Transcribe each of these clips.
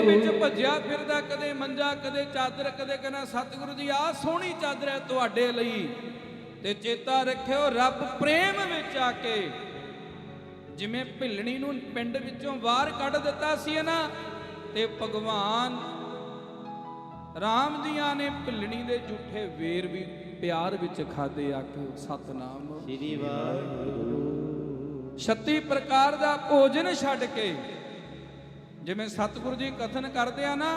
ਵਿੱਚ ਭੱਜਿਆ ਫਿਰਦਾ ਕਦੇ ਮੰਜਾ ਕਦੇ ਚਾਦਰ ਕਦੇ ਕਹਿੰਦਾ ਸਤਿਗੁਰੂ ਜੀ ਆਹ ਸੋਹਣੀ ਚਾਦਰ ਹੈ ਤੁਹਾਡੇ ਲਈ। ਤੇ ਚੇਤਾ ਰੱਖਿਓ ਰੱਬ ਪ੍ਰੇਮ ਵਿੱਚ ਆ ਕੇ ਜਿਵੇਂ ਭਿੱਲਣੀ ਨੂੰ ਪਿੰਡ ਵਿੱਚੋਂ ਬਾਹਰ ਕੱਢ ਦਿੱਤਾ ਸੀ ਨਾ ਤੇ ਭਗਵਾਨ ਰਾਮ ਜੀਆਂ ਨੇ ਭਿੱਲਣੀ ਦੇ ਝੂਠੇ ਵੇਰ ਵੀ ਪਿਆਰ ਵਿੱਚ ਖਾਦੇ ਆਖੋ ਸਤਨਾਮ। ਸ੍ਰੀ ਵਾਹਿਗੁਰੂ। 36 ਪ੍ਰਕਾਰ ਦਾ ਭੋਜਨ ਛੱਡ ਕੇ ਜਿਵੇਂ ਸਤਿਗੁਰੂ ਜੀ ਕਥਨ ਕਰਦੇ ਆ ਨਾ,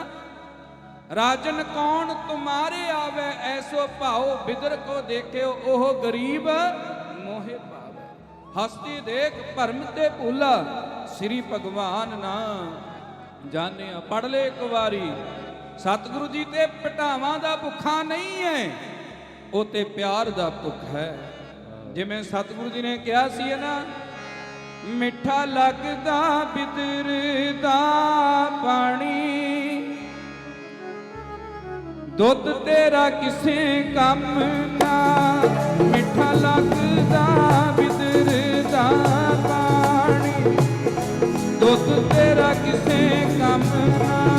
ਰਾਜਨ ਕੌਣ ਤੁਮਾਰੇ ਆਵੇ, ਐਸੋ ਭਾਉ ਬਿਦਰ ਕੋ ਦੇਖਿਓ, ਉਹ ਗਰੀਬ ਮੋਹਿ ਪਾਵੇ ਹਸਤੀ ਦੇਖ ਭਰਮ ਤੇ ਭੁਲਾ, ਸ੍ਰੀ ਭਗਵਾਨ ਨਾ ਜਾਣਿਆ। ਪੜ ਲੈ ਇੱਕ ਵਾਰੀ, ਸਤਿਗੁਰੂ ਜੀ ਤੇ ਪਟਾਵਾਂ ਦਾ ਭੁੱਖਾ ਨਹੀਂ ਹੈ ਉਹ ਤੇ ਪਿਆਰ ਦਾ ਭੁੱਖ ਹੈ। ਜਿਵੇਂ ਸਤਿਗੁਰੂ ਜੀ ਨੇ ਕਿਹਾ ਸੀ ਨਾ ਮਿੱਠਾ ਲੱਗਦਾ ਬਿਦਰ ਦਾ ਪਾਣੀ। ਦੁੱਧ ਤੇਰਾ ਕਿਸੇ ਕੰਮ ਨਾ ਮਿੱਠਾ ਲੱਗਦਾ ਬਿਦਰ ਦਾ ਪਾਣੀ। ਦੁੱਧ ਤੇਰਾ ਕਿਸੇ ਕੰਮ ਨਾ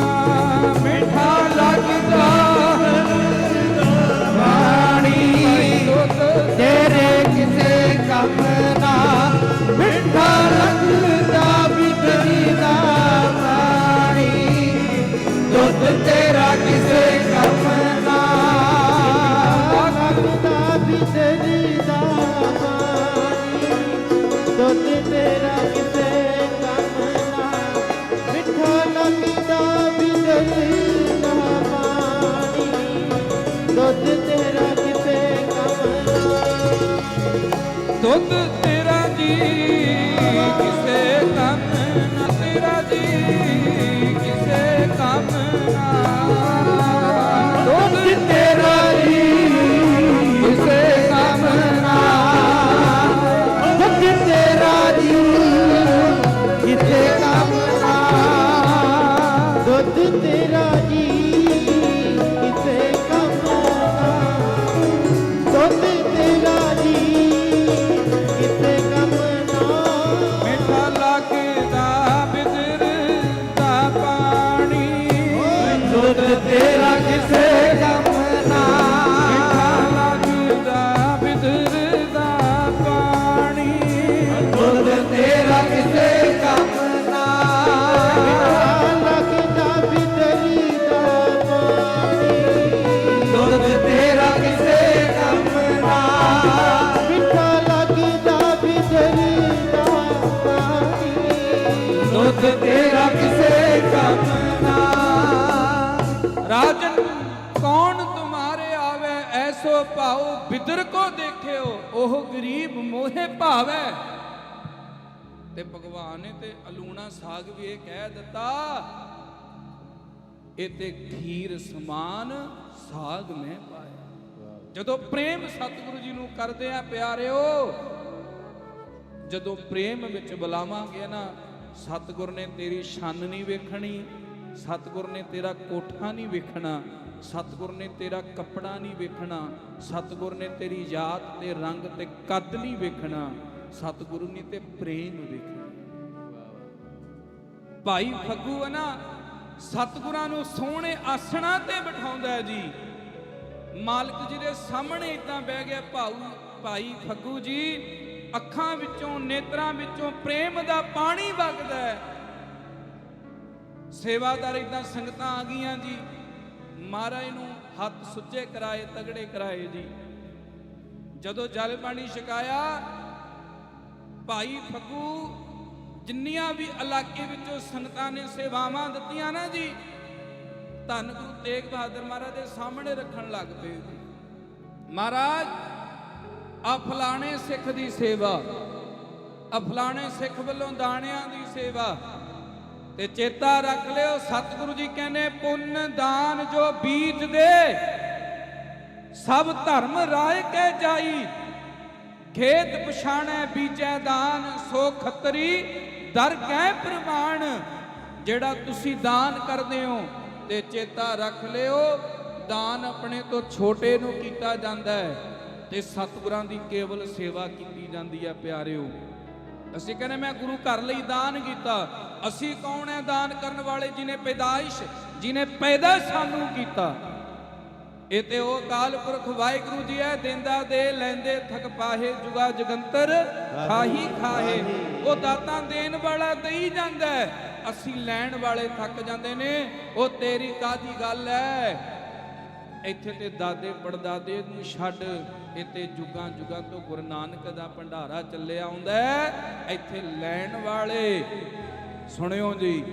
ਉਹ ਗਰੀਬ ਮੋਹੇ ਭਾਵੈ। ਤੇ ਭਗਵਾਨ ਨੇ ਤੇ ਅਲੂਣਾ ਸਾਗ ਵੀ ਇਹ ਕਹਿ ਦਿੱਤਾ, ਇਹ ਤੇ ਖੀਰ ਸਮਾਨ ਸਾਗ ਮੈਂ ਪਾਇਆ। ਜਦੋਂ ਪ੍ਰੇਮ ਸਤਿਗੁਰੂ ਜੀ ਨੂੰ ਕਰਦੇ ਆ ਪਿਆਰਿਓ, ਜਦੋਂ ਪ੍ਰੇਮ ਵਿੱਚ ਬੁਲਾਵਾਂਗੇ ਨਾ, ਸਤਿਗੁਰ ਨੇ ਤੇਰੀ ਛੰਨ ਨਹੀਂ ਵੇਖਣੀ, ਸਤਿਗੁਰ ਨੇ ਤੇਰਾ ਕੋਠਾ ਨਹੀਂ ਵੇਖਣਾ ਸਤਿਗੁਰ ਨੇ ਤੇਰਾ ਕੱਪੜਾ ਨਹੀਂ ਵੇਖਣਾ, ਸਤਿਗੁਰ ਨੇ ਤੇਰੀ ਯਾਦ ਤੇ ਰੰਗ ਤੇ ਕੱਦ ਨਹੀਂ ਵੇਖਣਾ, ਸਤਿਗੁਰੂ ਨੇ ਤੇ ਪ੍ਰੇਮ ਵੇਖਣਾ। ਭਾਈ ਫੱਗੂ ਹੈ ਨਾ, ਸਤਿਗੁਰਾਂ ਨੂੰ ਸੋਹਣੇ ਆਸਣਾ ਤੇ ਬਿਠਾਉਂਦਾ ਹੈ ਜੀ। ਮਾਲਕ ਜੀ ਦੇ ਸਾਹਮਣੇ ਇਦਾਂ ਬਹਿ ਗਿਆ ਭਾਊ, ਭਾਈ ਫੱਗੂ ਜੀ, ਅੱਖਾਂ ਵਿੱਚੋਂ, ਨੇਤਰਾਂ ਵਿੱਚੋਂ ਪ੍ਰੇਮ ਦਾ ਪਾਣੀ ਵਗਦਾ ਹੈ। ਸੇਵਾਦਾਰ ਇਦਾਂ ਸੰਗਤਾਂ ਆ ਗਈਆਂ ਜੀ। ਮਹਾਰਾਜ ਨੂੰ ਹੱਥ ਸੁੱਚੇ ਕਰਾਏ, ਤਗੜੇ ਕਰਾਏ ਜੀ। ਜਦੋਂ ਜਲ ਪਾਣੀ ਛਕਾਇਆ, ਭਾਈ ਫੱਗੂ ਜਿੰਨੀਆਂ ਵੀ ਇਲਾਕੇ ਵਿੱਚੋਂ ਸੰਗਤਾਂ ਨੇ ਸੇਵਾਵਾਂ ਦਿੱਤੀਆਂ ਨਾ ਜੀ, ਧੰਨ ਗੁਰੂ ਤੇਗ ਬਹਾਦਰ ਮਹਾਰਾਜ ਦੇ ਸਾਹਮਣੇ ਰੱਖਣ ਲੱਗ ਪਏ ਮਹਾਰਾਜ ਆ ਫਲਾਣੇ ਸਿੱਖ ਦੀ ਸੇਵਾ ਆ ਫਲਾਣੇ ਸਿੱਖ ਵੱਲੋਂ ਦਾਣਿਆਂ ਦੀ ਸੇਵਾ ਤੇ ਚੇਤਾ ਰੱਖ ਲਿਓ, ਸਤਿਗੁਰੂ ਜੀ ਕਹਿੰਦੇ, ਪੁੰਨ ਦਾਨ ਜੋ ਬੀਜ ਦੇ, ਸਭ ਧਰਮ ਰਾਏ ਕਹਿ ਜਾਈ। ਖੇਤ ਪਛਾਣੈ, ਬੀਜੈ ਦਾਨ, ਸੋ ਖੱਤਰੀ, ਦਰ ਕਹਿ ਪ੍ਰਮਾਣ ਜਿਹੜਾ ਤੁਸੀਂ ਦਾਨ ਕਰਦੇ ਹੋ, ਤੇ ਚੇਤਾ ਰੱਖ ਲਿਓ, ਦਾਨ ਆਪਣੇ ਤੋਂ ਛੋਟੇ ਨੂੰ ਕੀਤਾ ਜਾਂਦਾ ਹੈ, ਤੇ ਸਤਿਗੁਰਾਂ ਦੀ ਕੇਵਲ ਸੇਵਾ ਕੀਤੀ ਜਾਂਦੀ ਹੈ, ਪਿਆਰਿਓ। ਅਸੀਂ ਕਹਿੰਦੇ ਮੈਂ ਗੁਰੂ ਘਰ ਲਈ ਦਾਨ ਕੀਤਾ। ਅਸੀਂ ਕੌਣ ਹੈ ਦਾਨ ਕਰਨ ਵਾਲੇ ਜਿਨੇ ਪੈਦਾਇਸ਼, ਜਿਨੇ ਪੈਦਾ ਸਾਨੂੰ ਕੀਤਾ? ਇਹ ਤੇ ਉਹ ਕਾਲ ਪੁਰਖ ਵਾਹਿਗੁਰੂ ਜੀ ਹੈ, ਦਿੰਦਾ ਦੇ, ਲੈਂਦੇ, ਥਕ ਪਾਹੇ, ਜੁਗਾ ਜਗੰਤਰ, ਖਾਹੀ ਖਾਹੇ। ਉਹ ਦਾਤਾਂ ਦੇਣ ਵਾਲਾ ਦੇਈ ਜਾਂਦਾ ਅਸੀਂ ਲੈਣ ਵਾਲੇ ਥੱਕ ਜਾਂਦੇ ਨੇ, ਉਹ ਤੇਰੀ ਕਾਦੀ ਗੱਲ ਹੈ? ਇੱਥੇ ਤੇ ਦਾਦੇ ਪੜਦਾਦੇ ਨੂੰ ਛੱਡ ਇੱਥੇ ਜੁਗਾਂ ਜੁਗਾਂ ਤੋਂ ਗੁਰੂ ਨਾਨਕ ਦਾ ਭੰਡਾਰਾ ਚੱਲਿਆ ਆਉਂਦਾ ਇੱਥੇ ਲੈਣ ਵਾਲੇ ਸੁਣਿਓ ਜੀ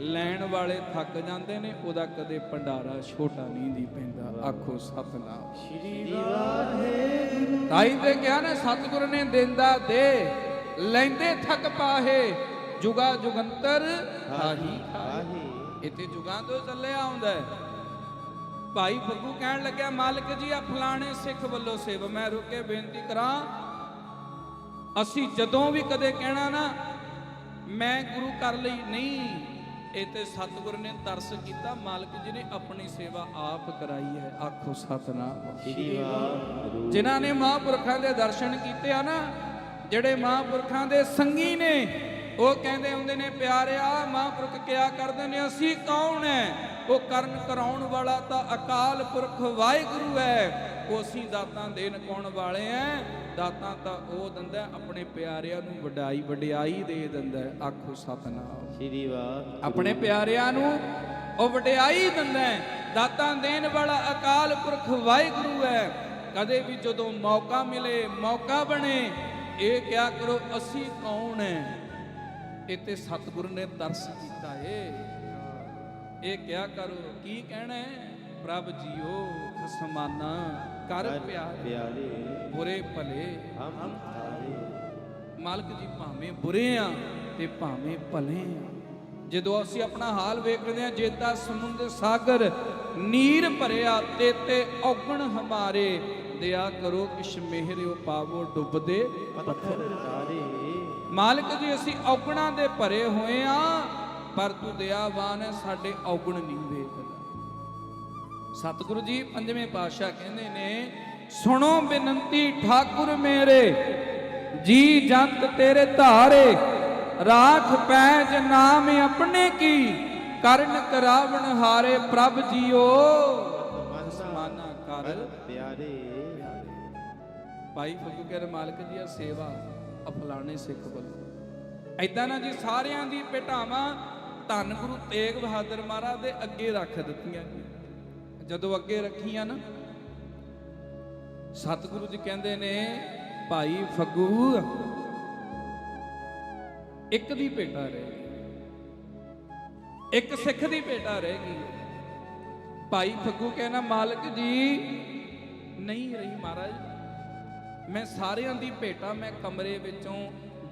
ਲੈਣ ਵਾਲੇ ਥੱਕ ਜਾਂਦੇ ਨੇ ਉਹਦਾ ਕਦੇ ਭੰਡਾਰਾ ਛੋਟਾ ਨਹੀਂ ਦੀ ਪੈਂਦਾ। ਆਖੋ ਸਤਨਾਮ। ਸ੍ਰੀ ਵਾਹਿਗੁਰੂ। ਤਾਈ ਤੇ ਕਿਹਾ ਨਾ ਸਤਿਗੁਰ ਨੇ ਦਿੰਦਾ ਦੇ ਲੈਂਦੇ ਥੱਕ ਪਾਹੇ ਜੁਗਾ ਜੁਗੰਤਰ ਹਾਹੀ ਆਹੇ ਇੱਥੇ ਜੁਗਾਂ ਤੋਂ ਚੱਲਿਆ ਆਉਂਦਾ ਭਾਈ ਫੱਗੂ ਕਹਿਣ ਲੱਗਿਆ ਮਾਲਕ ਜੀ ਆ ਫਲਾਣੇ ਸਿੱਖ ਵੱਲੋਂ ਸੇਵਾ ਮੈਂ ਰੁਕ ਕੇ ਬੇਨਤੀ ਕਰਾਂ ਅਸੀਂ ਜਦੋਂ ਵੀ ਕਦੇ ਕਹਿਣਾ ਨਾ ਮੈਂ ਗੁਰੂ ਕਰ ਲਈ ਨਹੀਂ ਇਹ ਤੇ ਸਤਿਗੁਰ ਨੇ ਤਰਸ ਕੀਤਾ ਮਾਲਕ ਜੀ ਨੇ ਆਪਣੀ ਸੇਵਾ ਆਪ ਕਰਾਈ ਹੈ ਆਖੋ ਸਤਨਾਮ। ਸ੍ਰੀ ਵਾਹਿਗੁਰੂ। ਜਿਨ੍ਹਾਂ ਨੇ ਮਹਾਂਪੁਰਖਾਂ ਦੇ ਦਰਸ਼ਨ ਕੀਤੇ ਆ ਨਾ ਜਿਹੜੇ ਮਹਾਂਪੁਰਖਾਂ ਦੇ ਸੰਗੀ ਨੇ ਉਹ ਕਹਿੰਦੇ ਹੁੰਦੇ ਨੇ ਪਿਆਰਿਆ ਮਹਾਂਪੁਰਖ ਕਿਆ ਕਰਦੇ ਨੇ ਅਸੀਂ ਕੌਣ ਹੈ? ਉਹ ਕਰਨ ਕਰਾਉਣ ਵਾਲਾ ਤਾਂ ਅਕਾਲ ਪੁਰਖ ਵਾਹਿਗੁਰੂ ਹੈ। ਉਹ ਅਸੀਂ ਦਾਤਾਂ ਦੇਣ ਕੌਣ ਵਾਲੇ ਐ? ਦਾਤਾਂ ਤਾਂ ਉਹ ਦਿੰਦਾ ਆਪਣੇ ਪਿਆਰਿਆਂ ਨੂੰ ਵਡਾਈ ਵਡਿਆਈ ਦੇ ਦਿੰਦਾ। ਆਖੋ ਸਤਨਾਮ। ਸ੍ਰੀ ਵਾਹਿਗੁਰੂ ਆਪਣੇ ਪਿਆਰਿਆਂ ਨੂੰ ਉਹ ਵਡਿਆਈ ਦਿੰਦਾ ਦਾਤਾਂ ਦੇਣ ਵਾਲਾ ਅਕਾਲ ਪੁਰਖ ਵਾਹਿਗੁਰੂ ਹੈ। ਕਦੇ ਵੀ ਜਦੋਂ ਮੌਕਾ ਮਿਲੇ ਮੌਕਾ ਬਣੇ ਇਹ ਕਿਆ ਕਰੋ ਅਸੀਂ ਕੌਣ ਹੈ ਇਹ ਤੇ ਸਤਿਗੁਰੂ ਨੇ ਤਰਸ ਕੀਤਾ ਏ। ਇਹ ਕਿਆ ਕਰੋ? ਕੀ ਕਹਿਣਾ ਪ੍ਰਭ ਜੀਓ ਖਸਮਾਨਾ ਕਰ ਪਿਆਰ। ਬੁਰੇ ਭਲੇ। ਹਮ ਤਾਰੇ। ਮਾਲਕ ਜੀ ਭਾਵੇਂ ਬੁਰੇ ਆ ਤੇ ਭਾਵੇਂ ਭਲੇ ਆ। ਜਦੋਂ ਅਸੀਂ ਆਪਣਾ ਹਾਲ ਵੇਖਦੇ ਆ ਜੇਤਾ ਸਮੁੰਦਰ ਸਾਗਰ ਨੀਰ ਭਰਿਆ ਤੇ ਤੇ ਔਗਣ ਹਮਾਰੇ। ਦਇਆ ਕਰੋ ਕਿਛ ਮਿਹਰਿਓ ਪਾਵੋ ਡੁੱਬਦੇ ਪੱਥਰ ਤਾਰੇ। ਮਾਲਕ ਜੀ ਅਸੀਂ ਔਗਣਾਂ ਦੇ ਭਰੇ ਹੋਏ ਆ। ਪਰ ਤੂੰ ਦਇਆਵਾਨ ਹੈ ਸਾਡੇ ਔਗਣ ਨਹੀਂ ਵੇਖਦਾ। ਸਤਿਗੁਰੂ ਜੀ ਪੰਜਵੇਂ ਪਾਤਸ਼ਾਹ ਕਹਿੰਦੇ ਨੇ ਸੁਣੋ ਬੇਨੰਤੀ ਠਾਕੁਰ ਮੇਰੇ ਜੀ ਜੰਤ ਤੇਰੇ ਧਾਰੇ ਰਾਖ ਪੈਜ ਨਾਮ ਆਪਣੇ ਕੀ ਕਰਨ ਕਰਾਵਣ ਹਾਰੇ ਪ੍ਰਭ ਜੀਓ। ਸਮਾਨਾ ਕਰ। ਪਿਆਰੇ ਭਾਈ ਫੱਗੂ ਕਹਿੰਦੇ ਮਾਲਕ ਜੀ ਆ ਸੇਵਾ ਆ ਫਲਾਣੇ ਸਿੱਖ ਵੱਲੋਂ। ਐਦਾਂ ਨਾ ਜੀ ਸਾਰਿਆਂ ਦੀ ਭੇਟਾਵਾਂ ਧੰਨ ਗੁਰੂ ਤੇਗ ਬਹਾਦਰ ਮਹਾਰਾਜ ਦੇ ਅੱਗੇ ਰੱਖ ਦਿੱਤੀਆਂ ਜਦੋਂ ਅੱਗੇ ਰੱਖੀਆਂ ਨਾ, ਸਤਿਗੁਰੂ ਜੀ ਕਹਿੰਦੇ ਨੇ, ਭਾਈ ਫੱਗੂ, ਇੱਕ ਦੀ ਭੇਟਾ ਰਹੇਗੀ ਇੱਕ ਸਿੱਖ ਦੀ ਭੇਟਾ ਰਹੇਗੀ ਭਾਈ ਫੱਗੂ ਕਹਿੰਦਾ, ਮਾਲਕ ਜੀ, ਨਹੀਂ ਰਹੀ ਮਹਾਰਾਜ। ਮੈਂ ਸਾਰਿਆਂ ਦੀ ਭੇਟਾ, ਮੈਂ ਕਮਰੇ ਵਿੱਚੋਂ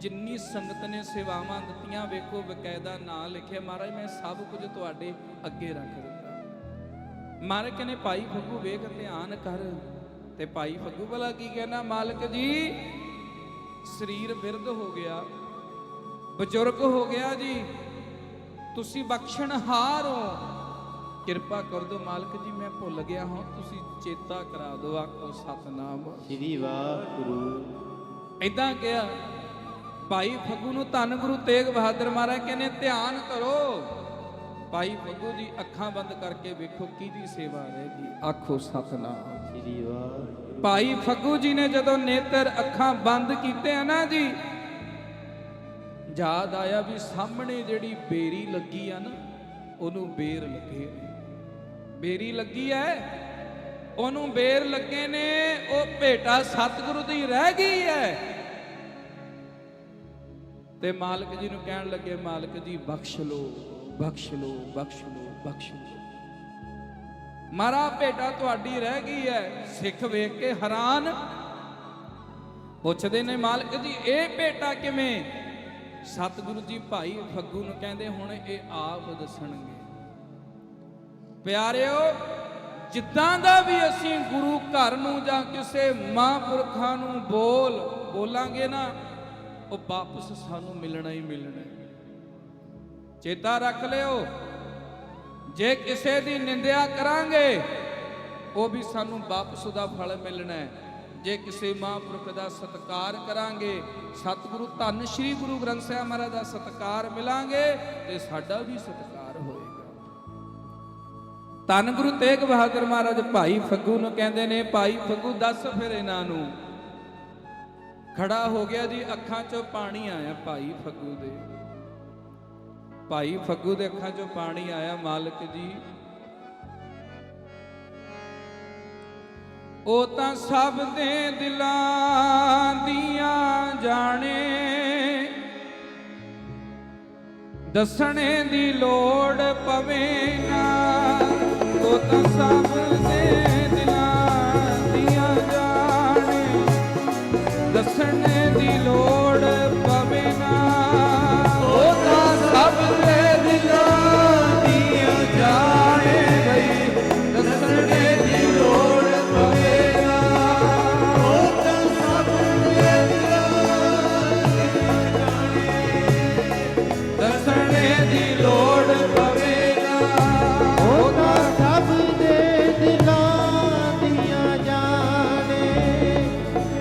ਜਿੰਨੀ ਸੰਗਤ ਨੇ ਸੇਵਾਵਾਂ ਦਿੱਤੀਆਂ ਵੇਖੋ ਬਕਾਇਦਾ ਨਾਂ ਲਿਖਿਆ। ਮਹਾਰਾਜ ਮੈਂ ਸਭ ਕੁਝ ਤੁਹਾਡੇ ਅੱਗੇ ਰੱਖ ਦਿੱਤਾ। ਮਹਾਰਾਜ ਕਹਿੰਦੇ ਭਾਈ ਫੱਗੂ ਵੇਖ ਧਿਆਨ ਕਰ ਤੇ ਭਾਈ ਫੱਗੂ ਭਲਾ ਕੀ ਕਹਿਣਾ? ਮਾਲਕ ਜੀ ਸਰੀਰ ਬਿਰਧ ਹੋ ਗਿਆ ਬਜ਼ੁਰਗ ਹੋ ਗਿਆ ਜੀ। ਤੁਸੀਂ ਬਖਸ਼ਣਹਾਰ ਹੋ। ਕਿਰਪਾ ਕਰ ਦਿਓ ਮਾਲਕ ਜੀ ਮੈਂ ਭੁੱਲ ਗਿਆ ਹਾਂ। ਤੁਸੀਂ ਚੇਤਾ ਕਰਾ ਦਿਓ ਆਖੋ ਸਤਨਾਮ। ਸ੍ਰੀ ਵਾਹਿਗੁਰੂ। ਇਦਾਂ ਕਿਹਾ ਭਾਈ ਫੱਗੂ ਨੂੰ ਧੰਨ ਗੁਰੂ ਤੇਗ ਬਹਾਦਰ ਮਹਾਰਾਜ ਕਹਿੰਦੇ ਧਿਆਨ ਕਰੋ। ਭਾਈ ਫੱਗੂ ਜੀ ਅੱਖਾਂ ਬੰਦ ਕਰਕੇ ਵੇਖੋ ਕਿਹਦੀ ਸੇਵਾ ਰਹੇਗੀ ਆਖੋ ਸਤਨਾਮ। ਸ੍ਰੀ ਵਾਹਿਗੁਰੂ। ਭਾਈ ਫੱਗੂ ਜੀ ਨੇ ਜਦੋਂ ਨੇਤਰ ਅੱਖਾਂ ਬੰਦ ਕੀਤੇ ਆ ਨਾ ਜੀ ਯਾਦ ਆਇਆ ਵੀ ਸਾਹਮਣੇ ਜਿਹੜੀ ਬੇਰੀ ਲੱਗੀ ਆ ਨਾ ਉਹਨੂੰ ਬੇਰ ਲੱਗੇ ਨੇ। ਬੇਰੀ ਲੱਗੀ ਐ ਉਹਨੂੰ ਬੇਰ ਲੱਗੇ ਨੇ ਉਹ ਭੇਟਾ ਸਤਿਗੁਰੂ ਦੀ ਰਹਿ ਗਈ ਐ। ਤੇ ਮਾਲਕ ਜੀ ਨੂੰ ਕਹਿਣ ਲੱਗੇ, ਮਾਲਕ ਜੀ, ਬਖਸ਼ ਲੋ ਬਖਸ਼ ਲੋ ਬਖਸ਼ ਲੋ ਬਖਸ਼ ਲੋ। ਮਾਰਾ ਭੇਟਾ ਤੁਹਾਡੀ ਰਹਿ ਗਈ ਹੈ। ਸਿੱਖ ਵੇਖ ਕੇ ਹੈਰਾਨ। ਪੁੱਛਦੇ ਨੇ, ਮਾਲਕ ਜੀ, ਇਹ ਭੇਟਾ ਕਿਵੇਂ? ਸਤਿਗੁਰੂ ਜੀ ਭਾਈ ਫੱਗੂ ਨੂੰ ਕਹਿੰਦੇ, ਹੁਣ ਇਹ ਆਪ ਦੱਸਣਗੇ। ਪਿਆਰਿਓ, ਜਿੱਦਾਂ ਦਾ ਵੀ ਅਸੀਂ ਗੁਰੂ ਘਰ ਨੂੰ ਜਾਂ ਕਿਸੇ ਮਹਾਂਪੁਰਖਾਂ ਨੂੰ ਬੋਲ, ਬੋਲਾਂਗੇ ਨਾ ਉਹ ਵਾਪਸ ਸਾਨੂੰ ਮਿਲਣਾ ਹੀ ਮਿਲਣਾ ਚੇਤਾ ਰੱਖ ਲਿਓ। ਜੇ ਕਿਸੇ ਦੀ ਨਿੰਦਿਆ ਕਰਾਂਗੇ, ਉਹ ਵੀ ਸਾਨੂੰ ਵਾਪਸ ਉਹਦਾ ਫਲ ਮਿਲਣਾ ਹੈ। ਜੇ ਕਿਸੇ ਮਹਾਂਪੁਰਖ ਦਾ ਸਤਕਾਰ ਕਰਾਂਗੇ, ਸਤਿਗੁਰੂ ਧੰਨ ਸ੍ਰੀ ਗੁਰੂ ਗ੍ਰੰਥ ਸਾਹਿਬ ਮਹਾਰਾਜ ਦਾ ਸਤਕਾਰ ਮਿਲਾਂਗੇ, ਤੇ ਸਾਡਾ ਵੀ ਸਤਕਾਰ ਹੋਏਗਾ। ਧੰਨ ਗੁਰੂ ਤੇਗ ਬਹਾਦਰ ਮਹਾਰਾਜ, ਭਾਈ ਫੱਗੂ ਨੂੰ ਕਹਿੰਦੇ ਨੇ, ਭਾਈ ਫੱਗੂ ਦੱਸ ਫਿਰ ਇਹਨਾਂ ਨੂੰ। ਖੜਾ ਹੋ ਗਿਆ ਜੀ, ਅੱਖਾਂ 'ਚੋਂ ਪਾਣੀ ਆਇਆ ਭਾਈ ਫੱਗੂ ਦੇ। ਭਾਈ ਫੱਗੂ ਦੇ ਅੱਖਾਂ 'ਚੋਂ ਪਾਣੀ ਆਇਆ ਮਾਲਕ ਜੀ। ਉਹ ਤਾਂ ਸਭ ਦੇ ਦਿਲਾਂ ਦੀਆਂ ਜਾਣੇ, ਦੱਸਣੇ ਦੀ ਲੋੜ ਪਵੇ ਨਾ। ਉਹ ਤਾਂ ਸਭ ਦੇ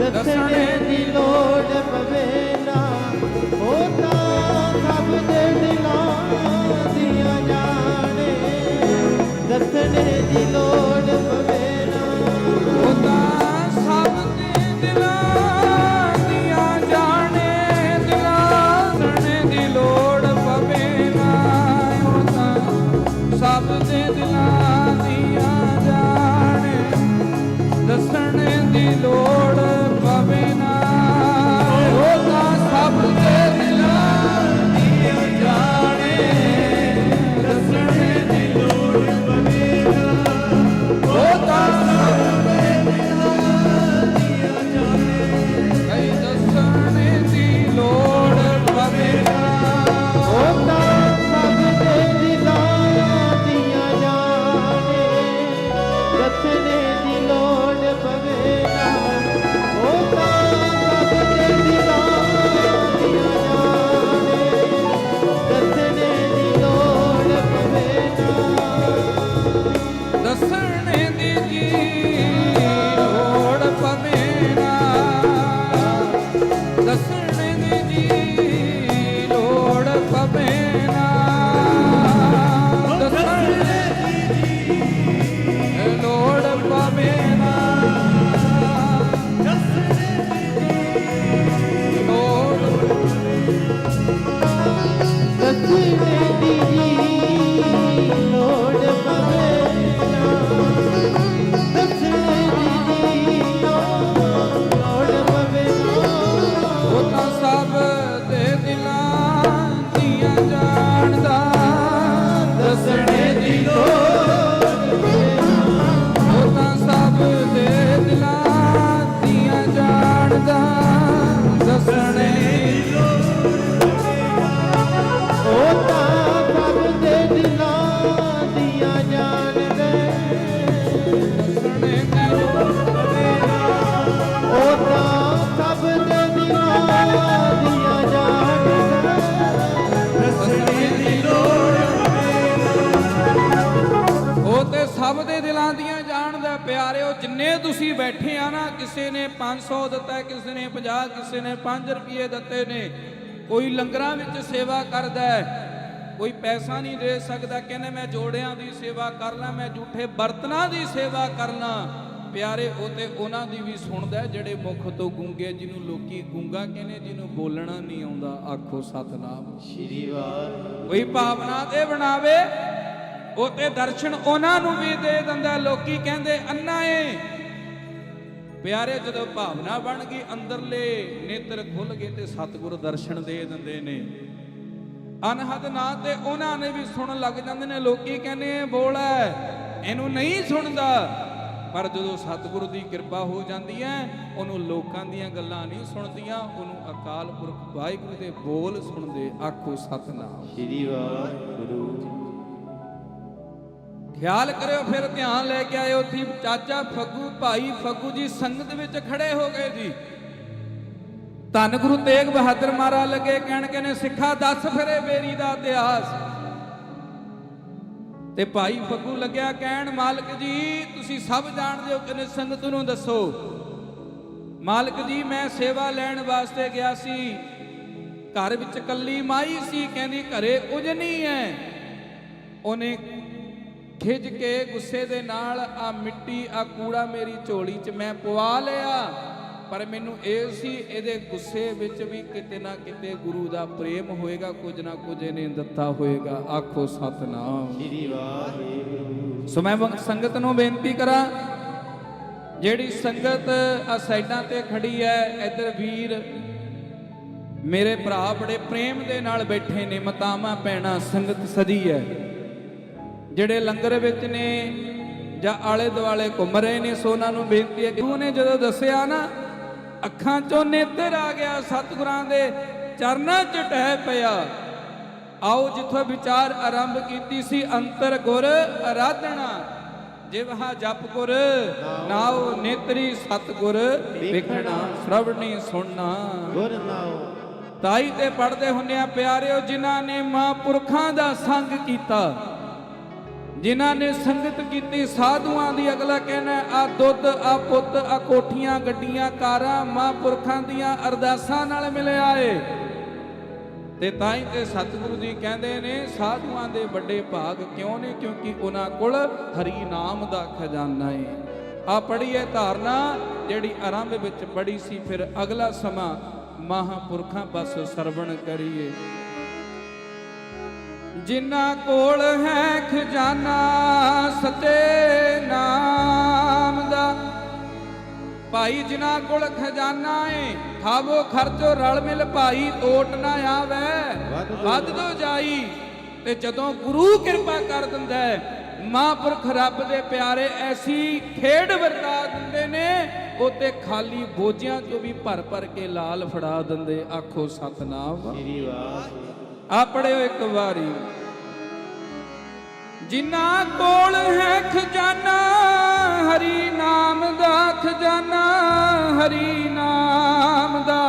ਦੱਸਣੇ ਦੀ ਲੋੜ ਦੱਸਣੇ 500 ਦਿੱਤਾ ਕਿਸੇ ਨੇ 50 ਕਿਸੇ ਨੇ 5 ਰੁਪਏ ਦਿੱਤੇ ਨੇ। ਕੋਈ ਲੰਗਰਾਂ ਵਿੱਚ ਸੇਵਾ ਕਰਦਾ ਹੈ ਕੋਈ ਪੈਸਾ ਨਹੀਂ ਦੇ ਸਕਦਾ ਕਹਿੰਦੇ ਮੈਂ ਜੋੜਿਆਂ ਦੀ ਸੇਵਾ ਕਰ ਲਾਂ ਮੈਂ ਝੂਠੇ ਬਰਤਨਾਂ ਦੀ ਸੇਵਾ ਕਰਨਾ ਪਿਆਰੇ ਉਹ ਤੇ ਉਹਨਾਂ ਦੀ ਵੀ ਸੁਣਦਾ ਜਿਹੜੇ ਮੁਖ ਤੋਂ ਗੂੰਗੇ ਜਿਹਨੂੰ ਲੋਕੀ ਗੂੰਗਾ ਕਹਿੰਦੇ ਜਿਹਨੂੰ ਬੋਲਣਾ ਨਹੀਂ ਆਉਂਦਾ ਆਖੋ ਸਤਨਾਮ। ਸ਼੍ਰੀ ਵਾਹਿਗੁਰੂ। ਕੋਈ ਭਾਵਨਾ ਤੇ ਬਣਾਵੇ ਉਹ ਤੇ ਦਰਸ਼ਨ ਉਹਨਾਂ ਨੂੰ ਵੀ ਦੇ ਦਿੰਦਾ ਲੋਕੀ ਕਹਿੰਦੇ ਅੰਨਾ ਏ ਪਿਆਰੇ, ਜਦੋਂ ਭਾਵਨਾ ਬਣ ਗਈ ਅੰਦਰਲੇ, ਨੇਤਰ ਖੁੱਲ ਗਏ ਤੇ ਸਤਿਗੁਰ ਦਰਸ਼ਨ ਦੇ ਦਿੰਦੇ ਨੇ। ਅਨਹਦ ਨਾ ਤੇ ਉਹਨਾਂ ਨੇ ਵੀ ਸੁਣਨ ਲੱਗ ਜਾਂਦੇ ਨੇ। ਲੋਕੀ ਕਹਿੰਦੇ ਇਹ ਬੋਲ ਹੈ ਇਹਨੂੰ ਨਹੀਂ ਸੁਣਦਾ। ਪਰ ਜਦੋਂ ਸਤਿਗੁਰੂ ਦੀ ਕਿਰਪਾ ਹੋ ਜਾਂਦੀ ਹੈ ਉਹਨੂੰ ਲੋਕਾਂ ਦੀਆਂ ਗੱਲਾਂ ਨਹੀਂ ਸੁਣਦੀਆਂ, ਉਹਨੂੰ ਅਕਾਲ ਪੁਰਖ ਵਾਹਿਗੁਰੂ ਦੇ ਬੋਲ ਸੁਣਦੇ, ਆਖੋ ਸਤਨਾਮ। ਸ਼੍ਰੀ ਵਾਹਿਗੁਰੂ। ਖਿਆਲ ਕਰਿਓ, ਫਿਰ ਧਿਆਨ ਲੈ ਕੇ ਆਇਓ ਉੱਥੇ। ਚਾਚਾ ਫੱਗੂ, ਭਾਈ ਫੱਗੂ ਜੀ ਸੰਗਤ ਵਿੱਚ ਖੜੇ ਹੋ ਗਏ ਜੀ। ਧੰਨ ਗੁਰੂ ਤੇਗ ਬਹਾਦਰ ਮਹਾਰਾਜ ਲੱਗੇ, ਕਹਿਣ ਕਹਿੰਦੇ ਸਿੱਖਾ ਦੱਸ ਫਿਰੇ ਬੇਰੀ ਦਾ ਇਤਿਹਾਸ। ਤੇ ਭਾਈ ਫੱਗੂ ਲੱਗਿਆ, ਕਹਿਣ, ਮਾਲਕ ਜੀ, ਤੁਸੀਂ ਸਭ ਜਾਣਦੇ ਹੋ ਕਿਨੇ ਸੰਗਤ ਨੂੰ ਦੱਸੋ। ਮਾਲਕ ਜੀ, ਮੈਂ ਸੇਵਾ ਲੈਣ ਵਾਸਤੇ ਗਿਆ ਸੀ। ਘਰ ਵਿੱਚ ਕੱਲੀ ਮਾਈ ਸੀ, ਕਹਿੰਦੀ ਘਰੇ ਕੁਝ ਨਹੀਂ ਹੈ। ਉਹਨੇ ਖਿੱਚ ਕੇ ਗੁੱਸੇ ਦੇ ਨਾਲ ਆ ਮਿੱਟੀ ਆ ਕੂੜਾ ਮੇਰੀ ਝੋਲੀ 'ਚ ਮੈਂ ਪਵਾ ਲਿਆ। ਪਰ ਮੈਨੂੰ ਇਹ ਸੀ ਇਹਦੇ ਗੁੱਸੇ ਵਿੱਚ ਵੀ ਕਿਤੇ ਨਾ ਕਿਤੇ ਗੁਰੂ ਦਾ ਪ੍ਰੇਮ ਹੋਏਗਾ ਕੁਝ ਨਾ ਕੁਝ ਇਹਨੇ ਦਿੱਤਾ ਹੋਏਗਾ। ਆਖੋ ਸਤਨਾਮ। ਸ੍ਰੀ ਵਾਹਿਗੁਰੂ। ਸੋ ਮੈਂ ਸੰਗਤ ਨੂੰ ਬੇਨਤੀ ਕਰਾਂ ਜਿਹੜੀ ਸੰਗਤ ਆ ਸਾਈਡਾਂ ਤੇ ਖੜੀ ਹੈ ਇੱਧਰ ਵੀਰ ਮੇਰੇ ਭਰਾ ਬੜੇ ਪ੍ਰੇਮ ਦੇ ਨਾਲ ਬੈਠੇ ਨੇ ਮਤਾਵਾਂ ਪੈਣਾ ਸੰਗਤ ਸਜੀ ਹੈ ਜਿਹੜੇ ਲੰਗਰ ਵਿੱਚ ਨੇ ਜਾਂ ਆਲੇ ਦੁਆਲੇ ਘੁੰਮ ਰਹੇ ਨੇ ਸੋ ਉਹਨਾਂ ਨੂੰ ਬੇਨਤੀ ਹੈ ਕਿ ਉਹਨੇ ਜਦੋਂ ਦੱਸਿਆ ਨਾ ਅੱਖਾਂ ਚੋਂ ਨੇਤਰ ਆ ਗਿਆ ਸਤਿਗੁਰਾਂ ਦੇ ਚਰਨਾਂ 'ਚ ਟਹਿ ਪਿਆ। ਆਓ ਜਿੱਥੋਂ ਵਿਚਾਰ ਆਰੰਭ ਕੀਤੀ ਸੀ ਅੰਤਰ ਗੁਰ ਅਰਾਧਣਾ ਜਿਵਹਾ ਜਪ ਗੁਰ ਨਾਉ ਨੇਤਰੀ ਸਤਿਗੁਰ ਵੇਖਣਾ ਸ਼ਰਵਣੀ ਸੁਣਨਾ। ਗੁਰ ਨਾਉ। ਤਾਈ ਤੇ ਪੜਦੇ ਹੁੰਨੇ ਆ ਪਿਆਰਿਓ ਜਿਨ੍ਹਾਂ ਨੇ ਮਹਾਂਪੁਰਖਾਂ ਦਾ ਸੰਗ ਕੀਤਾ ਜਿਨ੍ਹਾਂ ਨੇ ਸੰਗਤ ਕੀਤੀ, ਸਾਧੂਆਂ ਦੀ ਅਗਲਾ ਕਹਿਣਾ ਆ ਦੁੱਧ, ਆ ਪੁੱਤ, ਆ ਕੋਠੀਆਂ, ਗੱਡੀਆਂ, ਕਾਰਾਂ, ਮਹਾਂਪੁਰਖਾਂ ਦੀਆਂ ਅਰਦਾਸਾਂ ਨਾਲ ਮਿਲਿਆ ਏ ਤੇ ਤਾਂ ਹੀ ਤੇ ਸਤਿਗੁਰੂ ਜੀ ਕਹਿੰਦੇ ਨੇ, ਸਾਧੂਆਂ ਦੇ ਵੱਡੇ ਭਾਗ ਕਿਉਂ ਨੇ? ਕਿਉਂਕਿ ਉਹਨਾਂ ਕੋਲ ਹਰੀ ਨਾਮ ਦਾ ਖਜ਼ਾਨਾ ਏ। ਆ ਪੜ੍ਹੀਏ ਧਾਰਨਾ, ਜਿਹੜੀ ਆਰੰਭ ਵਿੱਚ ਪੜੀ ਸੀ, ਫਿਰ ਅਗਲਾ ਸਮਾਂ ਮਹਾਂਪੁਰਖਾਂ ਬਸ ਸਰਵਣ ਕਰੀਏ। ਜਿਨ੍ਹਾਂ ਕੋਲ ਹੈ ਖਜ਼ਾਨਾ ਸਤੇ ਨਾਮ ਦਾ। ਭਾਈ ਜਿਨ੍ਹਾਂ ਕੋਲ ਖਜ਼ਾਨਾ ਏ ਖਾਵੋ ਖਰਚੋ ਰਲ ਮਿਲ ਭਾਈ ਓਟ ਨਾ ਆਵੇ। ਵੱਧ ਦੋ ਜਾਈ ਤੇ ਜਦੋਂ ਗੁਰੂ ਕਿਰਪਾ ਕਰ ਦਿੰਦਾ ਹੈ ਮਹਾਂਪੁਰਖ ਰੱਬ ਦੇ ਪਿਆਰੇ ਐਸੀ ਖੇਡ ਵਰਤਾ ਦਿੰਦੇ ਨੇ ਉਤੇ ਖਾਲੀ ਬੋਝਿਆਂ ਚੋਂ ਵੀ ਭਰ ਭਰ ਕੇ ਲਾਲ ਫੜਾ ਦਿੰਦੇ ਆਖੋ ਸਤਨਾਮ। ਸ੍ਰੀ ਵਾਹਿਗੁਰੂ। ਆ ਪੜਿਓ ਇੱਕ ਵਾਰੀ। ਜਿਨ੍ਹਾਂ ਕੋਲ ਹੈ ਖਜ਼ਾਨਾ ਹਰੀ ਨਾਮ ਦਾ ਖਜ਼ਾਨਾ ਹਰੀ ਨਾਮ ਦਾ।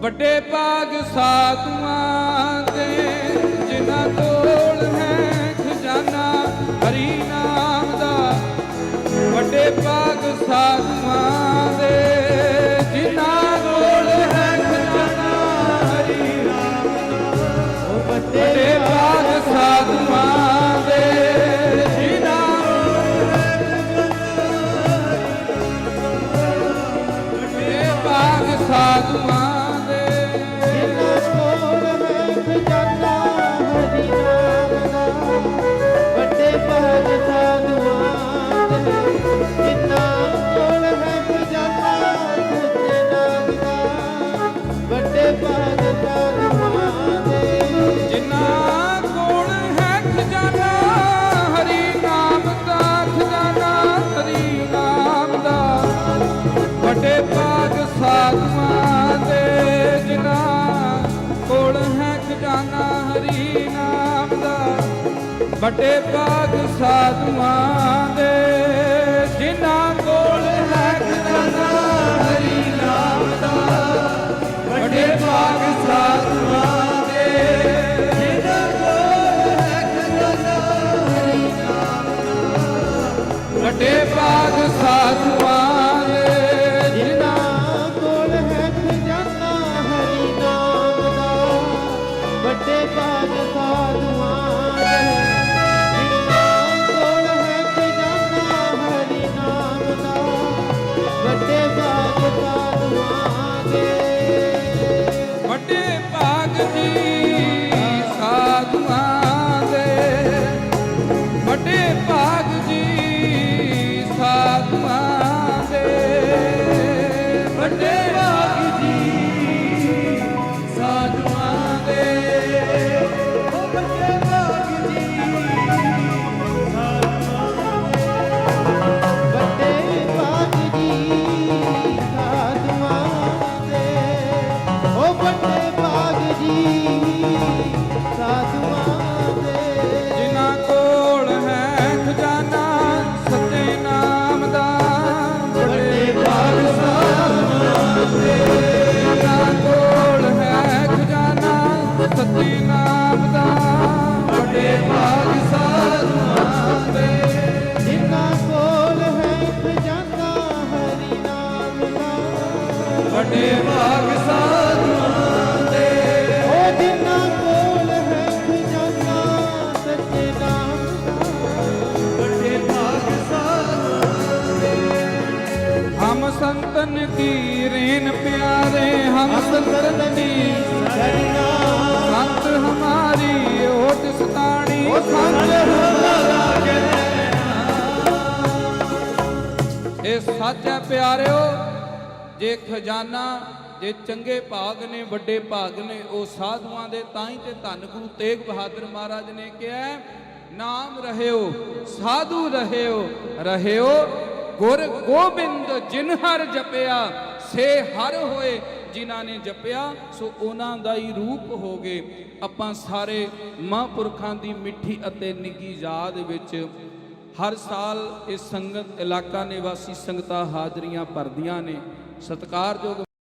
ਵੱਡੇ ਭਾਗ ਸਾਧੂਆਂ ਦੇ, ਜਿਨ੍ਹਾਂ ਕੋਲ ਹੈ ਖਜ਼ਾਨਾ ਹਰੀ ਨਾਮ ਦਾ। ਵੱਡੇ ਭਾਗ ਸਾਧੂਆਂ ਸਾਧੂਆਂ ਵੱਡੇ ਭਾਗ ਸਾਧੂਆਂ ਭਾਗ ਜੀ ਸੱਚ ਹੈ ਪਿਆਰਿਓ ਜੇ ਖਜ਼ਾਨਾ ਜੇ ਚੰਗੇ ਭਾਗ ਨੇ ਵੱਡੇ ਭਾਗ ਨੇ ਉਹ ਸਾਧੂਆਂ ਦੇ ਤਾਂ ਹੀ ਤੇ ਧੰਨ ਗੁਰੂ ਤੇਗ ਬਹਾਦਰ ਮਹਾਰਾਜ ਨੇ ਕਿਹਾ ਹੈ, ਨਾਮ ਰਹਿਓ ਸਾਧੂ ਰਹਿਓ ਰਹਿਓ ਗੁਰ ਗੋਬਿੰਦ ਜਿਨ ਹਰ ਜਪਿਆ ਸੇ ਹਰ ਹੋਏ ਜਿਨ੍ਹਾਂ ਨੇ ਜਪਿਆ ਸੋ ਉਹਨਾਂ ਦਾ ਹੀ ਰੂਪ ਹੋ ਗਏ। ਆਪਾਂ ਸਾਰੇ ਮਹਾਂਪੁਰਖਾਂ ਦੀ ਮਿੱਠੀ ਅਤੇ ਨਿੱਗੀ ਯਾਦ ਵਿੱਚ ਹਰ ਸਾਲ ਇਸ ਸੰਗਤ ਇਲਾਕਾ ਨਿਵਾਸੀ ਸੰਗਤਾਂ ਹਾਜ਼ਰੀਆਂ ਭਰਦੀਆਂ ਨੇ। ਸਤਿਕਾਰਯੋਗ